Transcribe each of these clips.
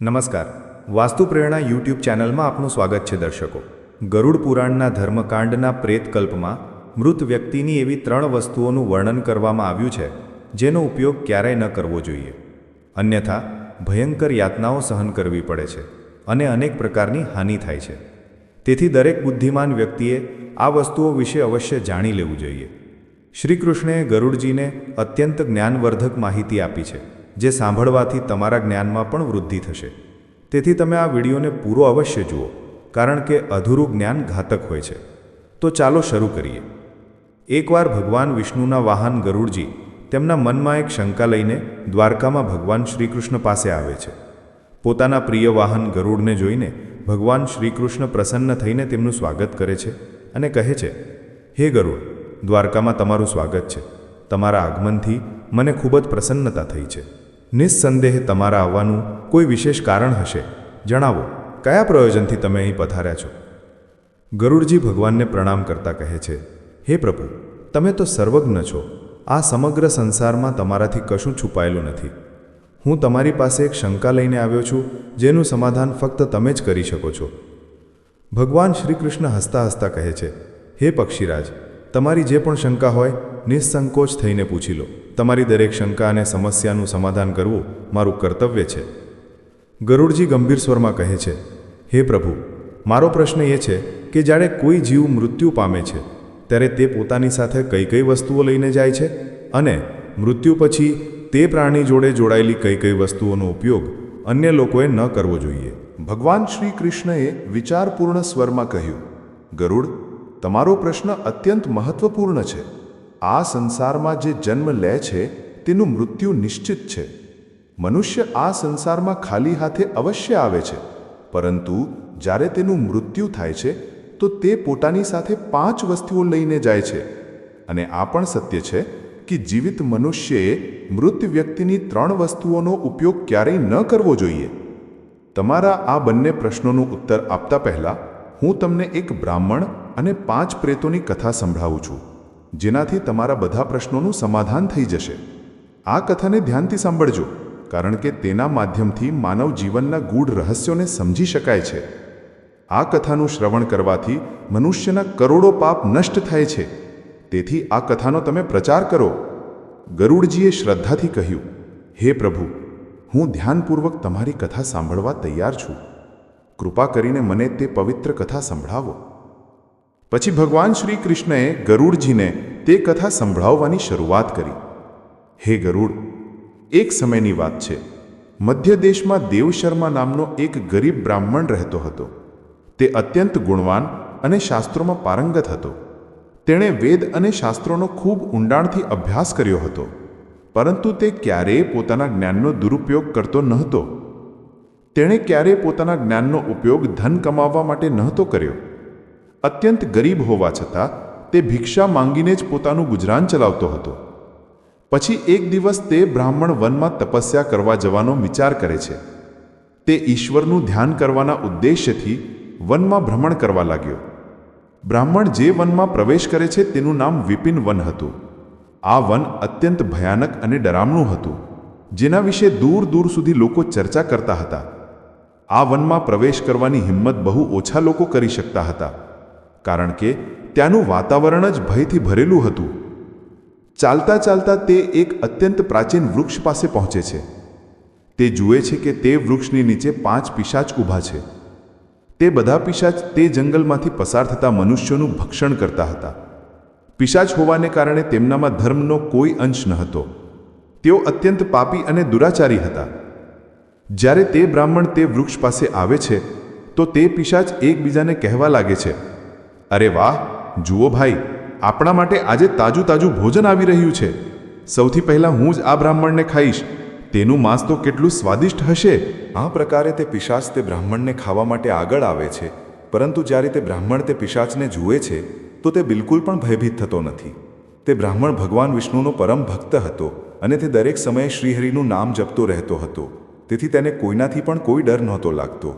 નમસ્કાર. વાસ્તુ પ્રેરણા યુટ્યુબ ચેનલમાં આપનું સ્વાગત છે દર્શકો. ગરુડ પુરાણના ધર્મકાંડના પ્રેતકલ્પમાં મૃત વ્યક્તિની એવી ત્રણ વસ્તુઓનું વર્ણન કરવામાં આવ્યું છે, જેનો ઉપયોગ ક્યારેય ન કરવો જોઈએ. અન્યથા, ભયંકર યાતનાઓ સહન કરવી પડે છે અને અનેક પ્રકારની હાનિ થાય છે. તેથી દરેક બુદ્ધિમાન વ્યક્તિએ આ વસ્તુઓ વિશે અવશ્ય જાણી લેવું જોઈએ. શ્રી કૃષ્ણએ ગરુડજીને અત્યંત જ્ઞાનવર્ધક માહિતી આપી છે. જે સાંભળવાથી તમારા જ્ઞાનમાં પણ વૃદ્ધિ થશે. તેથી તમે આ વિડીયોને પૂરો અવશ્ય જુઓ, કારણ કે અધૂરું જ્ઞાન ઘાતક હોય છે. તો ચાલો શરૂ કરીએ. એકવાર ભગવાન વિષ્ણુના વાહન ગરુડજી તેમના મનમાં એક શંકા લઈને દ્વારકામાં ભગવાન શ્રીકૃષ્ણ પાસે આવે છે. પોતાના પ્રિય વાહન ગરુડને જોઈને ભગવાન શ્રીકૃષ્ણ પ્રસન્ન થઈને તેમનું સ્વાગત કરે છે અને કહે છે, હે ગરુડ, દ્વારકામાં તમારું સ્વાગત છે. તમારા આગમનથી મને ખૂબ જ પ્રસન્નતા થઈ છે. નિસ્સંદેહ તમારા આવવાનું કોઈ વિશેષ કારણ હશે? જણાવો, કયા પ્રયોજનથી તમે અહીં પધાર્યા છો? ગરુડજી ભગવાનને પ્રણામ કરતા કહે છે, હે પ્રભુ, તમે તો સર્વજ્ઞ છો. આ સમગ્ર સંસારમાં તમારાથી કશું છુપાયેલું નથી. હું તમારી પાસે એક શંકા લઈને આવ્યો છું, જેનું સમાધાન ફક્ત તમે જ કરી શકો છો. ભગવાન શ્રી કૃષ્ણ હસતા હસતા કહે છે, હે પક્ષીરાજ, તમારી જે પણ શંકા હોય નિસ્સંકોચ થઈને પૂછી લો. તમારી દરેક શંકા અને સમસ્યાનું સમાધાન કરવું મારું કર્તવ્ય છે. ગરુડજી ગંભીર સ્વરમાં કહે છે, હે પ્રભુ, મારો પ્રશ્ન એ છે કે જ્યારે કોઈ જીવ મૃત્યુ પામે છે, ત્યારે તે પોતાની સાથે કઈ કઈ વસ્તુઓ લઈને જાય છે? અને મૃત્યુ પછી તે પ્રાણી જોડે જોડાયેલી કઈ કઈ વસ્તુઓનો ઉપયોગ અન્ય લોકોએ ન કરવો જોઈએ. ભગવાન શ્રી કૃષ્ણએ વિચારપૂર્ણ સ્વરમાં કહ્યું, ગરુડ, તમારો પ્રશ્ન અત્યંત મહત્વપૂર્ણ છે. આ સંસારમાં જે જન્મ લે છે, તેનું મૃત્યુ નિશ્ચિત છે. મનુષ્ય આ સંસારમાં ખાલી હાથે અવશ્ય આવે છે. પરંતુ જ્યારે તેનું મૃત્યુ થાય છે, તો તે પોતાની સાથે પાંચ વસ્તુઓ લઈને જાય છે. અને આ પણ સત્ય છે કે જીવિત મનુષ્યએ મૃત વ્યક્તિની ત્રણ વસ્તુઓનો ઉપયોગ ક્યારેય ન કરવો જોઈએ. તમારા આ બંને પ્રશ્નોનો ઉત્તર આપતા પહેલા હું તમને એક બ્રાહ્મણ અને પાંચ પ્રેતોની કથા સંભળાવું છું. જેનાથી તમારા બધા પ્રશ્નોનું સમાધાન થઈ જશે. આ કથાને ધ્યાનથી સાંભળજો, કારણ કે તેના માધ્યમથી માનવ જીવનના ગૂઢ રહસ્યોને સમજી શકાય છે. આ કથાનું શ્રવણ કરવાથી મનુષ્યના કરોડો પાપ નષ્ટ થાય છે. તેથી આ કથાનો તમે પ્રચાર કરો. ગરુડજીએ શ્રદ્ધાથી કહ્યું, હે પ્રભુ, હું ધ્યાનપૂર્વક તમારી કથા સાંભળવા તૈયાર છું. કૃપા કરીને મને તે પવિત્ર કથા સંભળાવો. પછી ભગવાન શ્રી કૃષ્ણએ ગરુડજીને તે કથા સંભળાવવાની શરૂઆત કરી. હે ગરુડ, એક સમયની વાત છે. મધ્ય દેશમાં દેવશર્મા નામનો એક ગરીબ બ્રાહ્મણ રહેતો હતો. તે અત્યંત ગુણવાન અને શાસ્ત્રોમાં પારંગત હતો. તેણે વેદ અને શાસ્ત્રોનો ખૂબ ઊંડાણથી અભ્યાસ કર્યો હતો. પરંતુ તે ક્યારેય પોતાના જ્ઞાનનો દુરુપયોગ કરતો નહોતો. તેણે ક્યારેય પોતાના જ્ઞાનનો ઉપયોગ ધન કમાવવા માટે નહોતો કર્યો. અત્યંત ગરીબ હોવા છતાં તે ભિક્ષા માંગીને જ પોતાનું ગુજરાન ચલાવતો હતો. પછી એક દિવસ તે બ્રાહ્મણ વનમાં તપસ્યા કરવા જવાનો વિચાર કરે છે. તે ઈશ્વરનું ધ્યાન કરવાના ઉદ્દેશ્યથી વનમાં ભ્રમણ કરવા લાગ્યો. બ્રાહ્મણ જે વનમાં પ્રવેશ કરે છે તેનું નામ વિપિન વન હતું. આ વન અત્યંત ભયાનક અને ડરામણું હતું, જેના વિશે દૂર દૂર સુધી લોકો ચર્ચા કરતા હતા. આ વનમાં પ્રવેશ કરવાની હિંમત બહુ ઓછા લોકો કરી શકતા હતા. કારણ કે ત્યાંનું વાતાવરણ જ ભયથી ભરેલું હતું. ચાલતા ચાલતા તે એક અત્યંત પ્રાચીન વૃક્ષ પાસે પહોંચે છે. તે જુએ છે કે તે વૃક્ષની નીચે પાંચ પિશાચ ઊભા છે. તે બધા પિશાચ તે જંગલમાંથી પસાર થતા મનુષ્યોનું ભક્ષણ કરતા હતા. પિશાચ હોવાને કારણે તેમનામાં ધર્મનો કોઈ અંશ ન હતો. તેઓ અત્યંત પાપી અને દુરાચારી હતા. જ્યારે તે બ્રાહ્મણ તે વૃક્ષ પાસે આવે છે, તો તે પિશાચ એકબીજાને કહેવા લાગે છે અરે વાહ, જુઓ ભાઈ, આપણા માટે આજે તાજું તાજું ભોજન આવી રહ્યું છે. સૌથી પહેલાં હું જ આ બ્રાહ્મણને ખાઈશ. તેનું માંસ તો કેટલું સ્વાદિષ્ટ હશે. આ પ્રકારે તે પિશાચ તે બ્રાહ્મણને ખાવા માટે આગળ આવે છે. પરંતુ જ્યારે તે બ્રાહ્મણ તે પિશાચને જુએ છે, તો તે બિલકુલ પણ ભયભીત થતો નથી. તે બ્રાહ્મણ ભગવાન વિષ્ણુનો પરમ ભક્ત હતો અને તે દરેક સમયે શ્રીહરિનું નામ જપતો રહેતો હતો. તેથી તેને કોઈનાથી પણ કોઈ ડર નહોતો લાગતો.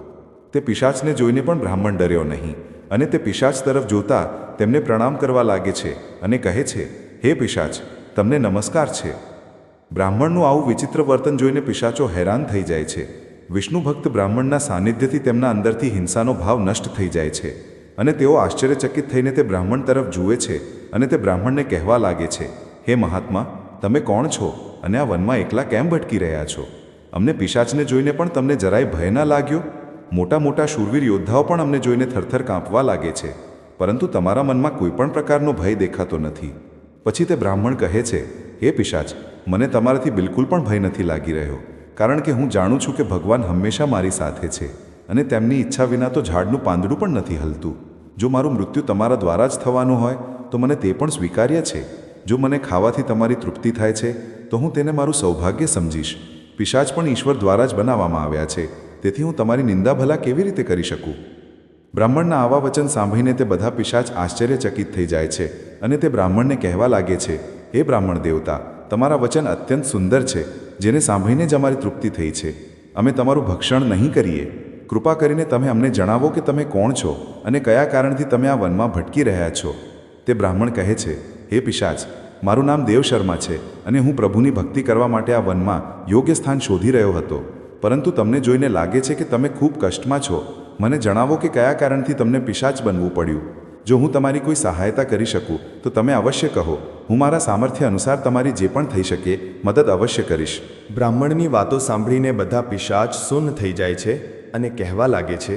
તે પિશાચને જોઈને પણ બ્રાહ્મણ ડર્યો નહીં. અને તે પિશાચ તરફ જોતા તેમને પ્રણામ કરવા લાગે છે અને કહે છે, હે પિશાચ, તમને નમસ્કાર છે. બ્રાહ્મણનું આવું વિચિત્ર વર્તન જોઈને પિશાચો હેરાન થઈ જાય છે. વિષ્ણુ ભક્ત બ્રાહ્મણના સાનિધ્યથી તેમના અંદરથી હિંસાનો ભાવ નષ્ટ થઈ જાય છે અને તેઓ આશ્ચર્યચકિત થઈને તે બ્રાહ્મણ તરફ જુએ છે અને તે બ્રાહ્મણને કહેવા લાગે છે, હે મહાત્મા, તમે કોણ છો અને આ વનમાં એકલા કેમ ભટકી રહ્યા છો? અમને પિશાચને જોઈને પણ તમને જરાય ભય ના લાગ્યો? મોટા મોટા શૂરવીર યોદ્ધાઓ પણ અમને જોઈને થરથર કાંપવા લાગે છે. પરંતુ તમારા મનમાં કોઈ પણ પ્રકારનો ભય દેખાતો નથી. પછી તે બ્રાહ્મણ કહે છે, હે પિશાચ, મને તમારાથી બિલકુલ પણ ભય નથી લાગી રહ્યો. કારણ કે હું જાણું છું કે ભગવાન હંમેશા મારી સાથે છે અને તેમની ઈચ્છા વિના તો ઝાડનું પાંદડું પણ નથી હલતું. જો મારું મૃત્યુ તમારા દ્વારા જ થવાનું હોય, તો મને તે પણ સ્વીકાર્ય છે. જો મને ખાવાથી તમારી તૃપ્તિ થાય છે, તો હું તેને મારું સૌભાગ્ય સમજીશ. પિશાચ પણ ઈશ્વર દ્વારા જ બનાવવામાં આવ્યા છે. તેથી હું તમારી નિંદા ભલા કેવી રીતે કરી શકું? બ્રાહ્મણના આવા વચન સાંભળીને તે બધા પિશાચ આશ્ચર્યચકિત થઈ જાય છે અને તે બ્રાહ્મણને કહેવા લાગે છે, હે બ્રાહ્મણ દેવતા, તમારા વચન અત્યંત સુંદર છે, જેને સાંભળીને જ અમારી તૃપ્તિ થઈ છે. અમે તમારું ભક્ષણ નહીં કરીએ. કૃપા કરીને તમે અમને જણાવો કે તમે કોણ છો અને કયા કારણથી તમે આ વનમાં ભટકી રહ્યા છો. તે બ્રાહ્મણ કહે છે, હે પિશાચ, મારું નામ દેવ શર્મા છે અને હું પ્રભુની ભક્તિ કરવા માટે આ વનમાં યોગ્ય સ્થાન શોધી રહ્યો હતો. પરંતુ તમને જોઈને લાગે છે કે તમે ખૂબ કષ્ટમાં છો. મને જણાવો કે કયા કારણથી તમને પિશાચ બનવું પડ્યું. જો હું તમારી કોઈ સહાયતા કરી શકું, તો તમે અવશ્ય કહો. હું મારા સામર્થ્ય અનુસાર તમારી જે પણ થઈ શકે, મદદ અવશ્ય કરીશ. બ્રાહ્મણની વાતો સાંભળીને બધા પિશાચ સુન્ન થઈ જાય છે અને કહેવા લાગે છે,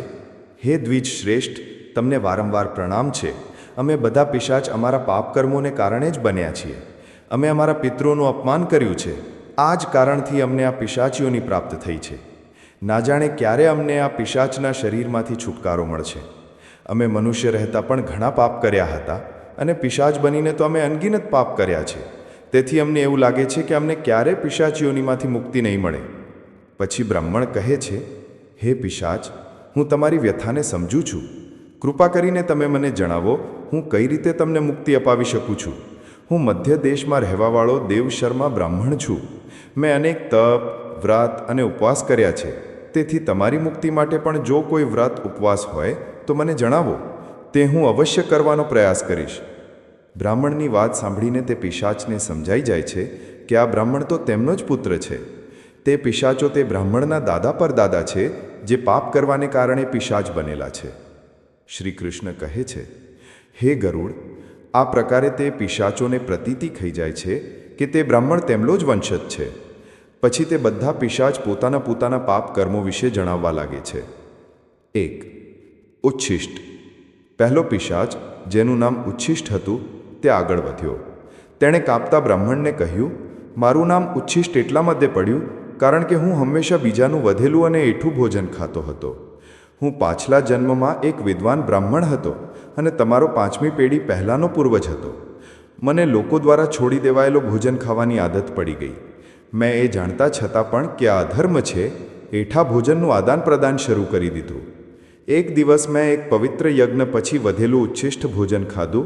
હે દ્વિજ શ્રેષ્ઠ, તમને વારંવાર પ્રણામ છે. અમે બધા પિશાચ અમારા પાપ કર્મોને કારણે જ બન્યા છીએ. અમે અમારા પિતૃઓનું અપમાન કર્યું છે. આ જ કારણથી અમને આ પિશાચીઓની પ્રાપ્ત થઈ છે. ના જાણે ક્યારે અમને આ પિશાચના શરીરમાંથી છુટકારો મળશે. અમે મનુષ્ય રહેતા પણ ઘણા પાપ કર્યા હતા અને પિશાચ બનીને તો અમે અનગિનત પાપ કર્યા છે. તેથી અમને એવું લાગે છે કે અમને ક્યારે પિશાચીઓનીમાંથી મુક્તિ નહીં મળે. પછી બ્રાહ્મણ કહે છે, હે પિશાચ, હું તમારી વ્યથાને સમજું છું. કૃપા કરીને તમે મને જણાવો, હું કઈ રીતે તમને મુક્તિ અપાવી શકું છું? હું મધ્ય દેશમાં રહેવાવાળો દેવ શર્મા બ્રાહ્મણ છું. મેં અનેક તપ, વ્રત અને ઉપવાસ કર્યા છે. તેથી તમારી મુક્તિ માટે પણ જો કોઈ વ્રત ઉપવાસ હોય, તો મને જણાવો. તે હું અવશ્ય કરવાનો પ્રયાસ કરીશ. બ્રાહ્મણની વાત સાંભળીને તે પિશાચને સમજાઈ જાય છે કે આ બ્રાહ્મણ તો તેમનો જ પુત્ર છે. તે પિશાચો તે બ્રાહ્મણના દાદા પર દાદા છે, જે પાપ કરવાને કારણે પિશાચ બનેલા છે. શ્રી કૃષ્ણ કહે છે, હે ગરુડ આ પ્રકારે તે પિશાચોને પ્રતીતિ થઈ જાય છે કે તે બ્રાહ્મણ તેમનો જ વંશજ છે. પછી તે બધા પિશાચ પોતાના પોતાના પાપ કર્મો વિશે જણાવવા લાગે છે. એક, ઉચ્છિષ્ટ. પહેલો પિશાચ, જેનું નામ ઉચ્છિષ્ટ હતું, તે આગળ વધ્યો. તેણે કાપતા બ્રાહ્મણને કહ્યું, મારું નામ ઉચ્છિષ્ટ એટલા માટે પડ્યું, કારણ કે હું હંમેશા બીજાનું વધેલું અને એઠું ભોજન ખાતો હતો. હું પાછલા જન્મમાં એક વિદ્વાન બ્રાહ્મણ હતો. અને તમારો પાંચમી પેઢી પહેલાંનો પૂર્વજ હતો. મને લોકો દ્વારા છોડી દેવાયેલો ભોજન ખાવાની આદત પડી ગઈ. મેં એ જાણતા છતાં પણ કે આ અધર્મ છે, એઠા ભોજનનું આદાન પ્રદાન શરૂ કરી દીધું. એક દિવસ મેં એક પવિત્ર યજ્ઞ પછી વધેલું ઉચ્છિષ્ટ ભોજન ખાધું,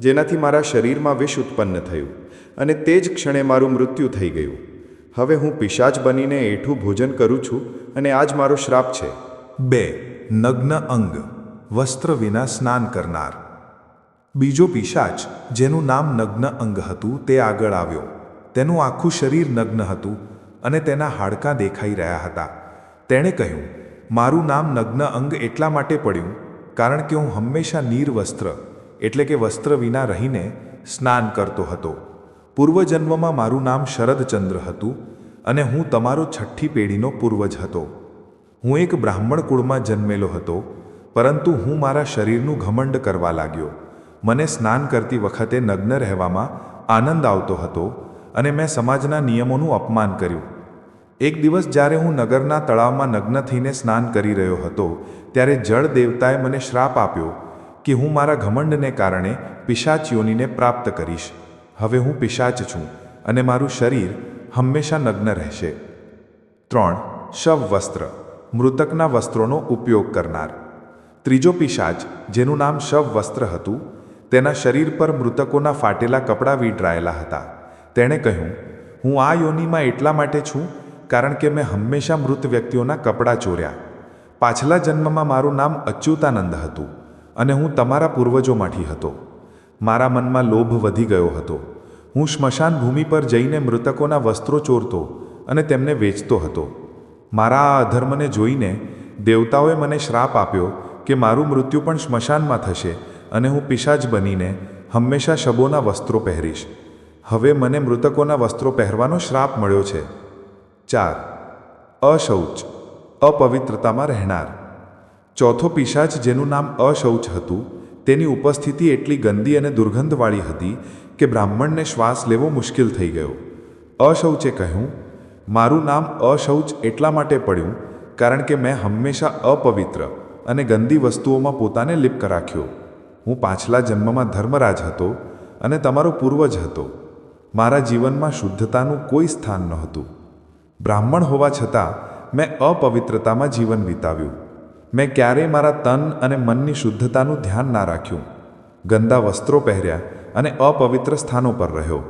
જેનાથી મારા શરીરમાં વિષ ઉત્પન્ન થયું અને તે જ ક્ષણે મારું મૃત્યુ થઈ ગયું. હવે હું પિશાચ બનીને એઠું ભોજન કરું છું અને આ જ મારો શ્રાપ છે. બે, નગ્ન અંગ. વસ્ત્ર વિના સ્નાન કરનાર. બીજો પિશાચ, જેનું નામ નગ્ન અંગ હતું, તે આગળ આવ્યો. તેનું આખું શરીર નગ્ન હતું અને તેના હાડકાં દેખાઈ રહ્યા હતા. તેણે કહ્યું, મારું નામ નગ્ન અંગ એટલા માટે પડ્યું, કારણ કે હું હંમેશા નિર્વસ્ત્ર, એટલે કે વસ્ત્ર વિના રહીને સ્નાન કરતો હતો. પૂર્વજન્મમાં મારું નામ શરદચંદ્ર હતું અને હું તમારો છઠ્ઠી પેઢીનો પૂર્વજ હતો. હું એક બ્રાહ્મણ કુળમાં જન્મેલો હતો પરંતુ હું મારા શરીરનું ઘમંડ કરવા લાગ્યો. મને સ્નાન કરતી વખતે નગ્ન રહેવામાં આનંદ આવતો હતો અને મેં સમાજના નિયમોનું અપમાન કર્યું. એક દિવસ જ્યારે હું નગરના તળાવમાં નગ્ન થઈને સ્નાન કરી રહ્યો હતો, ત્યારે જળ દેવતાએ મને શ્રાપ આપ્યો કે હું મારા ઘમંડને કારણે પિશાચ યોનિને પ્રાપ્ત કરીશ. હવે હું પિશાચ છું અને મારું શરીર હંમેશા નગ્ન રહેશે. ત્રણ, શવ વસ્ત્ર. મૃતકના વસ્ત્રોનો ઉપયોગ કરનાર. ત્રીજો પિશાચ, જેનું નામ શવ વસ્ત્ર હતું, તેના શરીર પર મૃતકોના ફાટેલા કપડાં વીંટરાયેલા હતા. તેણે કહ્યું, હું આ યોનિમાં એટલા માટે છું, કારણ કે મેં હંમેશા મૃત વ્યક્તિઓના કપડાં ચોર્યા. પાછલા જન્મમાં મારું નામ અચ્યુતાનંદ હતું અને હું તમારા પૂર્વજોમાંથી હતો. મારા મનમાં લોભ વધી ગયો હતો. હું સ્મશાન ભૂમિ પર જઈને મૃતકોના વસ્ત્રો ચોરતો અને તેમને વેચતો હતો. મારા આ અધર્મને જોઈને દેવતાઓએ મને શ્રાપ આપ્યો કે મારું મૃત્યુ પણ સ્મશાનમાં થશે અને હું પિશાચ બનીને હંમેશા શબોના વસ્ત્રો પહેરીશ. હવે મને મૃતકોના વસ્ત્રો પહેરવાનો શ્રાપ મળ્યો છે. ચાર. અશૌચ. અપવિત્રતામાં રહેનાર. ચોથો પિશાચ, જેનું નામ અશૌચ હતું, તેની ઉપસ્થિતિ એટલી ગંદી અને દુર્ગંધવાળી હતી કે બ્રાહ્મણને શ્વાસ લેવો મુશ્કેલ થઈ ગયો. અશૌચે કહ્યું, મારું નામ અશૌચ એટલા માટે પડ્યું કારણ કે મેં હંમેશા અપવિત્ર અને ગંદી વસ્તુઓમાં પોતાને લિપ્ત રાખ્યો. હું પાછલા જન્મમાં ધર્મરાજ હતો અને તમારો પૂર્વજ હતો. મારા જીવનમાં શુદ્ધતાનું કોઈ સ્થાન નહોતું. બ્રાહ્મણ હોવા છતાં મેં અપવિત્રતામાં જીવન વિતાવ્યું. મેં ક્યારેય મારા તન અને મનની શુદ્ધતાનું ધ્યાન ના રાખ્યું. ગંદા વસ્ત્રો પહેર્યા અને અપવિત્ર સ્થાનો પર રહ્યો.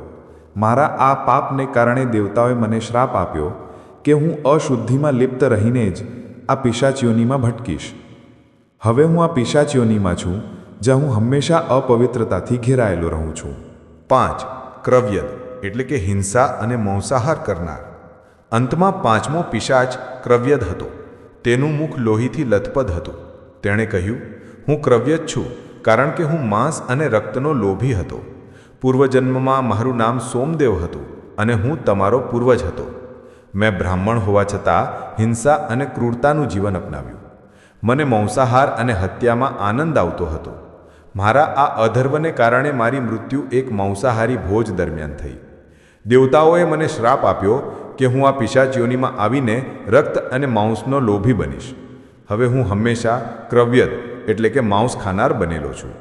મારા આ પાપને કારણે દેવતાઓએ મને શ્રાપ આપ્યો કે હું અશુદ્ધિમાં લિપ્ત રહીને જ આ પિશાચીઓનીમાં ભટકીશ. હવે હું આ પિશાચીઓનીમાં છું, જ્યાં હું હંમેશા અપવિત્રતાથી ઘેરાયેલો રહું છું. પાંચ, ક્રવ્યદ, એટલે કે હિંસા અને માંસાહાર કરનાર. અંતમાં પાંચમો પિશાચ ક્રવ્યદ હતો. તેનું મુખ લોહીથી લથપથ હતું. તેણે કહ્યું, હું ક્રવ્યદ છું, કારણ કે હું માંસ અને રક્તનો લોભી હતો. પૂર્વજન્મમાં મારું નામ સોમદેવ હતું અને હું તમારો પૂર્વજ હતો. મેં બ્રાહ્મણ હોવા છતાં હિંસા અને ક્રૂરતાનું જીવન અપનાવ્યું. મને માંસાહાર અને હત્યામાં આનંદ આવતો હતો. મારા આ અધર્વને કારણે મારી મૃત્યુ એક માંસાહારી ભોજ દરમિયાન થઈ. દેવતાઓએ મને શ્રાપ આપ્યો કે હું આ પિશાચીઓનીમાં આવીને રક્ત અને માંસનો લોભી બનીશ. હવે હું હંમેશા ક્રવ્યદ, એટલે કે માંસ ખાનાર બનેલો છું.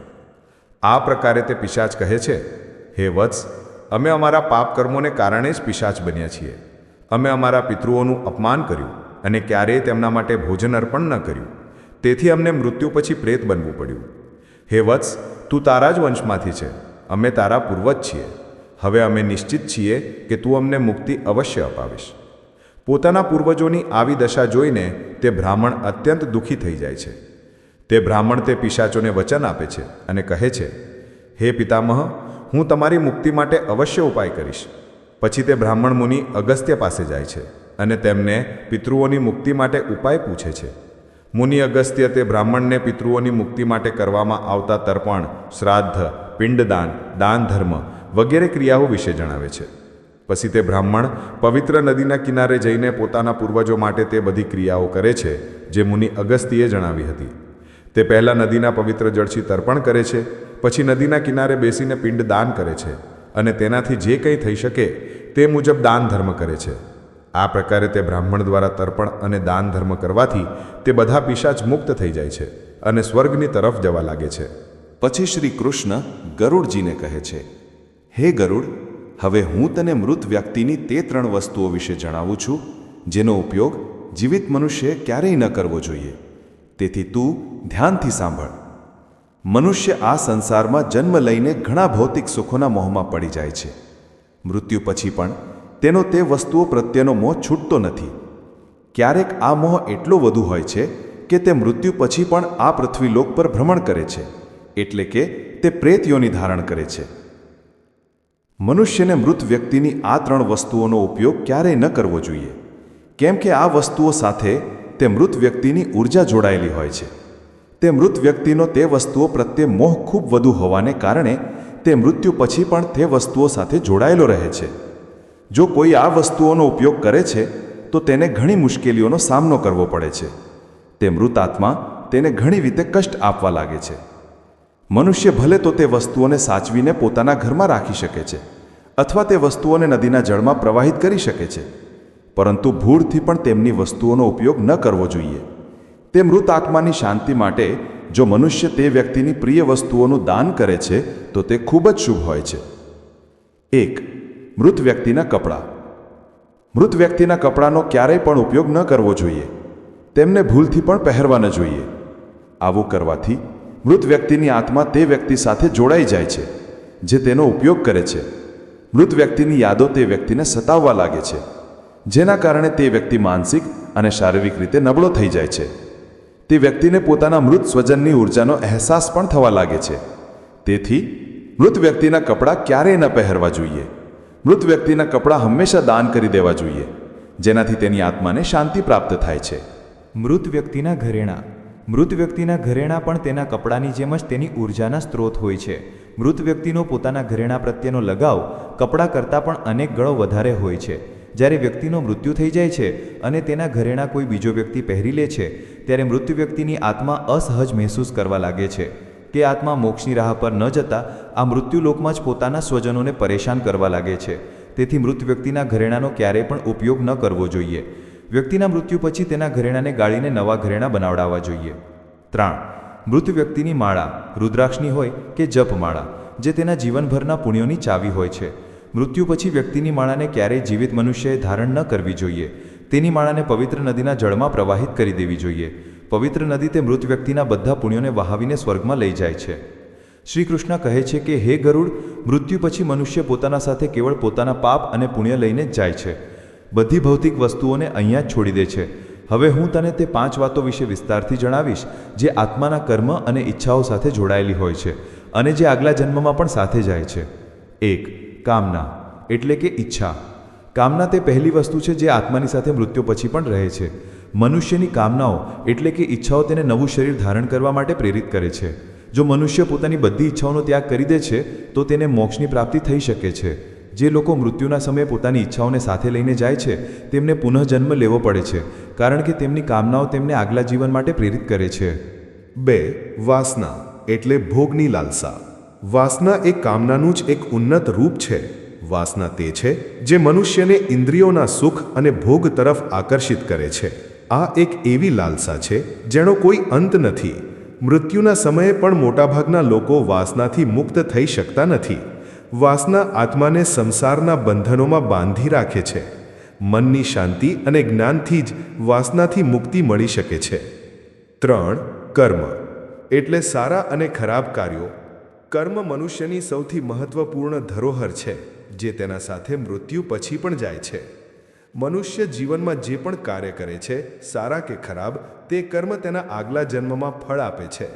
આ પ્રકારે તે પિશાચ કહે છે, હે વત્સ, અમે અમારા પાપ કર્મોને કારણે જ પિશાચ બન્યા છીએ. અમે અમારા પિતૃઓનું અપમાન કર્યું અને ક્યારેય તેમના માટે ભોજન અર્પણ ન કર્યું. તેથી અમને મૃત્યુ પછી પ્રેત બનવું પડ્યું. હે વત્સ, તું તારા જ વંશમાંથી છે. અમે તારા પૂર્વજ છીએ. હવે અમે નિશ્ચિત છીએ કે તું અમને મુક્તિ અવશ્ય અપાવીશ. પોતાના પૂર્વજોની આવી દશા જોઈને તે બ્રાહ્મણ અત્યંત દુઃખી થઈ જાય છે. તે બ્રાહ્મણ તે પિશાચોને વચન આપે છે અને કહે છે, હે પિતામહ, હું તમારી મુક્તિ માટે અવશ્ય ઉપાય કરીશ. પછી તે બ્રાહ્મણ મુનિ અગસ્ત્ય પાસે જાય છે અને તેમને પિતૃઓની મુક્તિ માટે ઉપાય પૂછે છે. મુનિ અગસ્ત્ય તે બ્રાહ્મણને પિતૃઓની મુક્તિ માટે કરવામાં આવતા તર્પણ, શ્રાદ્ધ, પિંડદાન દાન ધર્મ વગેરે ક્રિયાઓ વિશે જણાવે છે. પછી તે બ્રાહ્મણ પવિત્ર નદીના કિનારે જઈને પોતાના પૂર્વજો માટે તે બધી ક્રિયાઓ કરે છે, જે મુનિ અગસ્તીએ જણાવી હતી. તે પહેલાં નદીના પવિત્ર જળથી તર્પણ કરે છે, પછી નદીના કિનારે બેસીને પિંડ દાન કરે છે અને તેનાથી જે કંઈ થઈ શકે તે મુજબ દાન ધર્મ કરે છે. આ પ્રકારે તે બ્રાહ્મણ દ્વારા તર્પણ અને દાન ધર્મ કરવાથી તે બધા પિશાચ મુક્ત થઈ જાય છે અને સ્વર્ગની તરફ જવા લાગે છે. પછી શ્રી કૃષ્ણ ગરુડજીને કહે છે, હે ગરુડ, હવે હું તને મૃત વ્યક્તિની તે ત્રણ વસ્તુઓ વિશે જણાવું છું, જેનો ઉપયોગ જીવિત મનુષ્યએ ક્યારેય ન કરવો જોઈએ. તેથી તું ધ્યાનથી સાંભળ. મનુષ્ય આ સંસારમાં જન્મ લઈને ઘણા ભૌતિક સુખોના મોહમાં પડી જાય છે. મૃત્યુ પછી પણ તેનો તે વસ્તુઓ પ્રત્યેનો મોહ છૂટતો નથી. ક્યારેક આ મોહ એટલો વધુ હોય છે કે તે મૃત્યુ પછી પણ આ પૃથ્વીલોક પર ભ્રમણ કરે છે, એટલે કે તે પ્રેતયોની ધારણ કરે છે. મનુષ્યને મૃત વ્યક્તિની આ ત્રણ વસ્તુઓનો ઉપયોગ ક્યારેય ન કરવો જોઈએ. કેમ કે આ વસ્તુઓ સાથે તે મૃત વ્યક્તિની ઊર્જા જોડાયેલી હોય છે. તે મૃત વ્યક્તિનો તે વસ્તુઓ પ્રત્યે મોહ ખૂબ વધુ હોવાને કારણે તે મૃત્યુ પછી પણ તે વસ્તુઓ સાથે જોડાયેલો રહે છે. જો કોઈ આ વસ્તુઓનો ઉપયોગ કરે છે, તો તેને ઘણી મુશ્કેલીઓનો સામનો કરવો પડે છે. તે મૃત આત્મા તેને ઘણી રીતે કષ્ટ આપવા લાગે છે. મનુષ્ય ભલે તો તે વસ્તુઓને સાચવીને પોતાના ઘરમાં રાખી શકે છે, અથવા તે વસ્તુઓને નદીના જળમાં પ્રવાહિત કરી શકે છે, પરંતુ ભૂળથી પણ તેમની વસ્તુઓનો ઉપયોગ ન કરવો જોઈએ. તે મૃત આત્માની શાંતિ માટે જો મનુષ્ય તે વ્યક્તિની પ્રિય વસ્તુઓનું દાન કરે છે, તો તે ખૂબ જ શુભ હોય છે. એક મૃત વ્યક્તિના કપડાં. મૃત વ્યક્તિના કપડાનો ક્યારેય પણ ઉપયોગ ન કરવો જોઈએ. તેમને ભૂલથી પણ પહેરવા ન જોઈએ. આવું કરવાથી મૃત વ્યક્તિની આત્મા તે વ્યક્તિ સાથે જોડાઈ જાય છે, જે તેનો ઉપયોગ કરે છે. મૃત વ્યક્તિની યાદો તે વ્યક્તિને સતાવવા લાગે છે, જેના કારણે તે વ્યક્તિ માનસિક અને શારીરિક રીતે નબળો થઈ જાય છે. તે વ્યક્તિને પોતાના મૃત સ્વજનની ઉર્જાનો અહેસાસ પણ થવા લાગે છે. તેથી મૃત વ્યક્તિના કપડાં ક્યારેય ન પહેરવા જોઈએ. મૃત વ્યક્તિના કપડાં હંમેશા દાન કરી દેવા જોઈએ, જેનાથી તેની આત્માને શાંતિ પ્રાપ્ત થાય છે. મૃત વ્યક્તિના ઘરેણાં. મૃત વ્યક્તિના ઘરેણાં પણ તેના કપડાની જેમ જ તેની ઉર્જાના સ્ત્રોત હોય છે. મૃત વ્યક્તિનો પોતાના ઘરેણાં પ્રત્યેનો લગાવ કપડાં કરતાં પણ અનેક ગણો વધારે હોય છે. જ્યારે વ્યક્તિનો મૃત્યુ થઈ જાય છે અને તેના ઘરેણાં કોઈ બીજો વ્યક્તિ પહેરી લે છે, ત્યારે મૃત વ્યક્તિની આત્મા અસહજ મહેસૂસ કરવા લાગે છે. તે આત્મા મોક્ષની રાહ પર ન જતા આ મૃત્યુલોકમાં જ પોતાના સ્વજનોને પરેશાન કરવા લાગે છે. તેથી મૃત વ્યક્તિના ઘરેણાંનો ક્યારેય પણ ઉપયોગ ન કરવો જોઈએ. વ્યક્તિના મૃત્યુ પછી તેના ઘરેણાને ગાળીને નવા ઘરેણાં બનાવડાવવા જોઈએ. ત્રણ. મૃત વ્યક્તિની માળા રુદ્રાક્ષની હોય કે જપમાળા, જે તેના જીવનભરના પુણ્યોની ચાવી હોય છે. મૃત્યુ પછી વ્યક્તિની માળાને ક્યારેય જીવિત મનુષ્યએ ધારણ ન કરવી જોઈએ. તેની માળાને પવિત્ર નદીના જળમાં પ્રવાહિત કરી દેવી જોઈએ. પવિત્ર નદી તે મૃત વ્યક્તિના બધા પુણ્યોને વહાવીને સ્વર્ગમાં લઈ જાય છે. શ્રી કૃષ્ણ કહે છે કે, હે ગરુડ, મૃત્યુ પછી મનુષ્ય પોતાના સાથે કેવળ પોતાના પાપ અને પુણ્ય લઈને જ જાય છે. બધી ભૌતિક વસ્તુઓને અહીંયા જ છોડી દે છે. હવે હું તને તે પાંચ વાતો વિશે વિસ્તારથી જણાવીશ, જે આત્માના કર્મ અને ઈચ્છાઓ સાથે જોડાયેલી હોય છે અને જે આગલા જન્મમાં પણ સાથે જાય છે. એક, કામના, એટલે કે ઈચ્છા. કામના તે પહેલી વસ્તુ છે જે આત્માની સાથે મૃત્યુ પછી પણ રહે છે. મનુષ્યની કામનાઓ, એટલે કે ઈચ્છાઓ તેને નવું શરીર ધારણ કરવા માટે પ્રેરિત કરે છે. જો મનુષ્ય પોતાની બધી ઈચ્છાઓનો ત્યાગ કરી દે છે, તો તેને મોક્ષની પ્રાપ્તિ થઈ શકે છે. જે લોકો મૃત્યુના સમયે પોતાની ઈચ્છાઓને સાથે લઈને જાય છે, તેમને પુનઃજન્મ લેવો પડે છે, કારણ કે તેમની કામનાઓ તેમને આગલા જીવન માટે પ્રેરિત કરે છે. બે, વાસના, એટલે ભોગની લાલસા. વાસના એ કામનાનું જ એક ઉન્નત રૂપ છે. વાસના તે છે, જે મનુષ્યને ઇન્દ્રિયોના સુખ અને ભોગ તરફ આકર્ષિત કરે છે. આ એક એવી લાલસા છે, જેનો કોઈ અંત નથી. મૃત્યુના સમયે પણ મોટાભાગના લોકો વાસનાથી મુક્ત થઈ શકતા નથી. વાસના આત્માને સંસારના બંધનોમાં બાંધી રાખે છે. મનની શાંતિ અને જ્ઞાનથી જ વાસનાથી મુક્તિ મળી શકે છે. ત્રણ, કર્મ. એટલે સારા અને ખરાબ કાર્યો. કર્મ મનુષ્યની સૌથી મહત્વપૂર્ણ ધરોહર છે, જે તેના સાથે મૃત્યુ પછી પણ જાય છે. મનુષ્ય જીવનમાં જે પણ કાર્ય કરે છે, સારા કે ખરાબ, તે કર્મ તેના આગલા જન્મમાં ફળ આપે છે.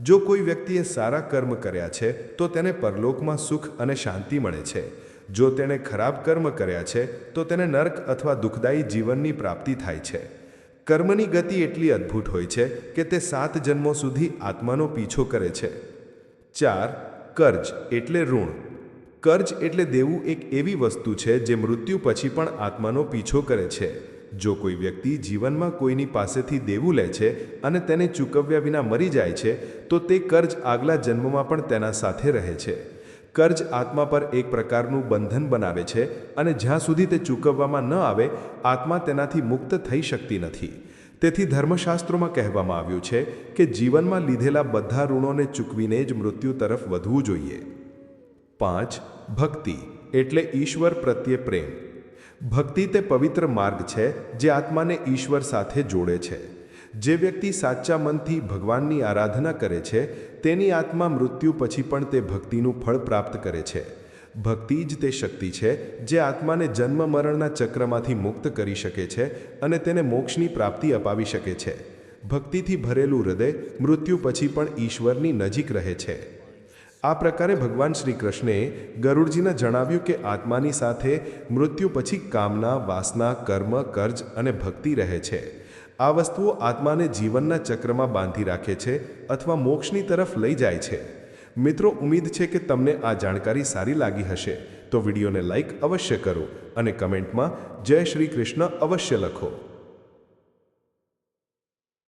જો કોઈ વ્યક્તિએ સારા કર્મ કર્યા છે, તો તેને પરલોકમાં સુખ અને શાંતિ મળે છે. જો તેણે ખરાબ કર્મ કર્યા છે, તો તેને નર્ક અથવા દુઃખદાયી જીવનની પ્રાપ્તિ થાય છે. કર્મની ગતિ એટલી અદ્ભુત હોય છે કે તે સાત જન્મો સુધી આત્માનો પીછો કરે છે. ચાર, કર્જ એટલે ઋણ. કર્જ એટલે દેવું એક એવી વસ્તુ છે જે મૃત્યુ પછી પણ આત્માનો પીછો કરે છે. જો કોઈ વ્યક્તિ જીવનમાં કોઈની પાસેથી દેવું લે છે અને તેને ચૂકવ્યા વિના મરી જાય છે, તો તે કર્જ આગલા જન્મમાં પણ તેના સાથે રહે છે. કર્જ આત્મા પર એક પ્રકારનું બંધન બનાવે છે અને જ્યાં સુધી તે ચૂકવવામાં ન આવે, આત્મા તેનાથી મુક્ત થઈ શકતી નથી. તેથી ધર્મશાસ્ત્રોમાં કહેવામાં આવ્યું છે કે જીવનમાં લીધેલા બધા ઋણોને ચૂકવીને જ મૃત્યુ તરફ વધવું જોઈએ. પાંચ ભક્તિ એટલે ઈશ્વર પ્રત્યે પ્રેમ. ભક્તિ તે પવિત્ર માર્ગ છે જે આત્માને ઈશ્વર સાથે જોડે છે. જે વ્યક્તિ સાચા મનથી ભગવાનની આરાધના કરે છે, તેની આત્મા મૃત્યુ પછી પણ તે ભક્તિનું ફળ પ્રાપ્ત કરે છે. ભક્તિ જ તે શક્તિ છે જે આત્માને જન્મ મરણના ચક્રમાંથી મુક્ત કરી શકે છે અને તેને મોક્ષની પ્રાપ્તિ અપાવી શકે છે. ભક્તિથી ભરેલું હૃદય મૃત્યુ પછી પણ ઈશ્વરની નજીક રહે છે. આ પ્રકારે ભગવાન શ્રી કૃષ્ણે ગરુડજીને જણાવ્યું કે આત્માની સાથે મૃત્યુ પછી કામના, વાસના, કર્મ, કર્જ અને ભક્તિ રહે છે. આ વસ્તુઓ આત્માને જીવનના ચક્રમાં બાંધી રાખે છે અથવા મોક્ષની તરફ લઈ જાય છે. મિત્રો ઉમ્મીદ છે કે તમને આ જાણકારી સારી લાગી હશે, તો વિડીયોને લાઈક અવશ્ય કરો અને કમેન્ટમાં જય શ્રી કૃષ્ણ અવશ્ય લખો.